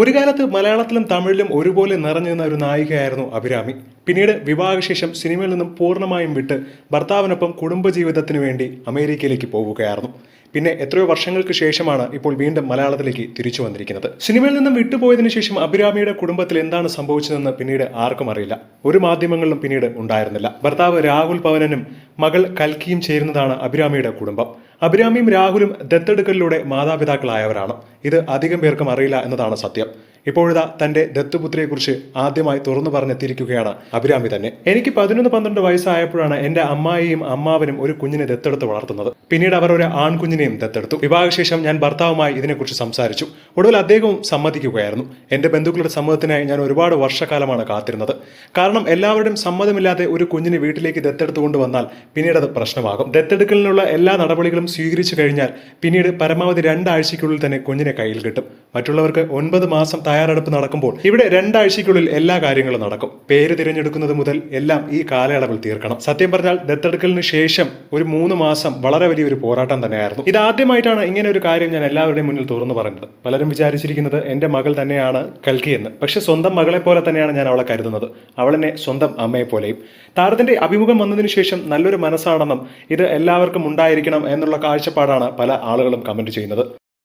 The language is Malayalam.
ഒരു കാലത്ത് മലയാളത്തിലും തമിഴിലും ഒരുപോലെ നിറഞ്ഞു നിന്ന ഒരു നായികയായിരുന്നു അഭിരാമി. പിന്നീട് വിവാഹശേഷം സിനിമയിൽ നിന്നും പൂർണമായും വിട്ട് ഭർത്താവിനൊപ്പം കുടുംബജീവിതത്തിനു വേണ്ടി അമേരിക്കയിലേക്ക് പോവുകയായിരുന്നു. പിന്നെ എത്രയോ വർഷങ്ങൾക്ക് ശേഷമാണ് ഇപ്പോൾ വീണ്ടും മലയാളത്തിലേക്ക് തിരിച്ചു വന്നിരിക്കുന്നത്. സിനിമയിൽ നിന്നും വിട്ടുപോയതിനു ശേഷം അഭിരാമിയുടെ കുടുംബത്തിൽ എന്താണ് സംഭവിച്ചതെന്ന് പിന്നീട് ആർക്കും അറിയില്ല. ഒരു മാധ്യമങ്ങളിലും പിന്നീട് ഉണ്ടായിരുന്നില്ല. ഭർത്താവ് രാഹുൽ പവനനും മകൾ കൽക്കിയും ചേരുന്നതാണ് അഭിരാമിയുടെ കുടുംബം. അഭിരാമിയും രാഹുലും ദത്തെടുക്കലിലൂടെ മാതാപിതാക്കളായവരാണ്. ഇത് അധികം പേർക്കും അറിയില്ല എന്നതാണ് സത്യം. ഇപ്പോഴിതാ തന്റെ ദത്തുപുത്രിയെക്കുറിച്ച് ആദ്യമായി തുറന്നു പറഞ്ഞെത്തിയിരിക്കുകയാണ് അഭിരാമി തന്നെ. എനിക്ക് പതിനൊന്ന് പന്ത്രണ്ട് വയസ്സായപ്പോഴാണ് എന്റെ അമ്മായിയും അമ്മാവനും ഒരു കുഞ്ഞിനെ ദത്തെടുത്ത് വളർത്തുന്നത്. പിന്നീട് അവർ ഒരു ആൺകുഞ്ഞിനെയും ദത്തെടുത്തു. വിവാഹശേഷം ഞാൻ ഭർത്താവുമായി ഇതിനെക്കുറിച്ച് സംസാരിച്ചു. ഒടുവിൽ അദ്ദേഹവും സമ്മതിക്കുകയായിരുന്നു. എന്റെ ബന്ധുക്കളുടെ സമ്മതത്തിനായി ഞാൻ ഒരുപാട് വർഷക്കാലമാണ് കാത്തിരുന്നത്. കാരണം എല്ലാവരുടെയും സമ്മതമില്ലാതെ ഒരു കുഞ്ഞിനെ വീട്ടിലേക്ക് ദത്തെടുത്ത് കൊണ്ടുവന്നാൽ പിന്നീട് അത് പ്രശ്നമാകും. ദത്തെടുക്കലിനുള്ള എല്ലാ നടപടികളും സ്വീകരിച്ചു കഴിഞ്ഞാൽ പിന്നീട് പരമാവധി രണ്ടാഴ്ചയ്ക്കുള്ളിൽ തന്നെ കുഞ്ഞിനെ കയ്യിൽ കിട്ടും. മറ്റുള്ളവർക്ക് ഒൻപത് മാസം തയ്യാറെടുപ്പ് നടക്കുമ്പോൾ ഇവിടെ രണ്ടാഴ്ചയ്ക്കുള്ളിൽ എല്ലാ കാര്യങ്ങളും നടക്കും. പേര് തിരഞ്ഞെടുക്കുന്നത് മുതൽ എല്ലാം ഈ കാലയളവിൽ തീർക്കണം. സത്യം പറഞ്ഞാൽ ദത്തെടുക്കലിന് ശേഷം ഒരു മൂന്ന് മാസം വളരെ വലിയൊരു പോരാട്ടം തന്നെയായിരുന്നു. ഇത് ആദ്യമായിട്ടാണ് ഇങ്ങനെ ഒരു കാര്യം ഞാൻ എല്ലാവരുടെയും മുന്നിൽ തുറന്നു പറഞ്ഞത് പലരും വിചാരിച്ചിരിക്കുന്നത് എന്റെ മകൾ തന്നെയാണ് കൽക്കി എന്ന്. പക്ഷെ സ്വന്തം മകളെ പോലെ തന്നെയാണ് ഞാൻ അവളെ കരുതുന്നത്. അവളെന്നെ സ്വന്തം അമ്മയെ പോലെയും. താരത്തിന്റെ അഭിമുഖം വന്നതിന് ശേഷം നല്ലൊരു മനസ്സാണെന്നും ഇത് എല്ലാവർക്കും ഉണ്ടായിരിക്കണം എന്നുള്ള കാഴ്ചപ്പാടാണ് പല ആളുകളും കമന്റ് ചെയ്യുന്നത്.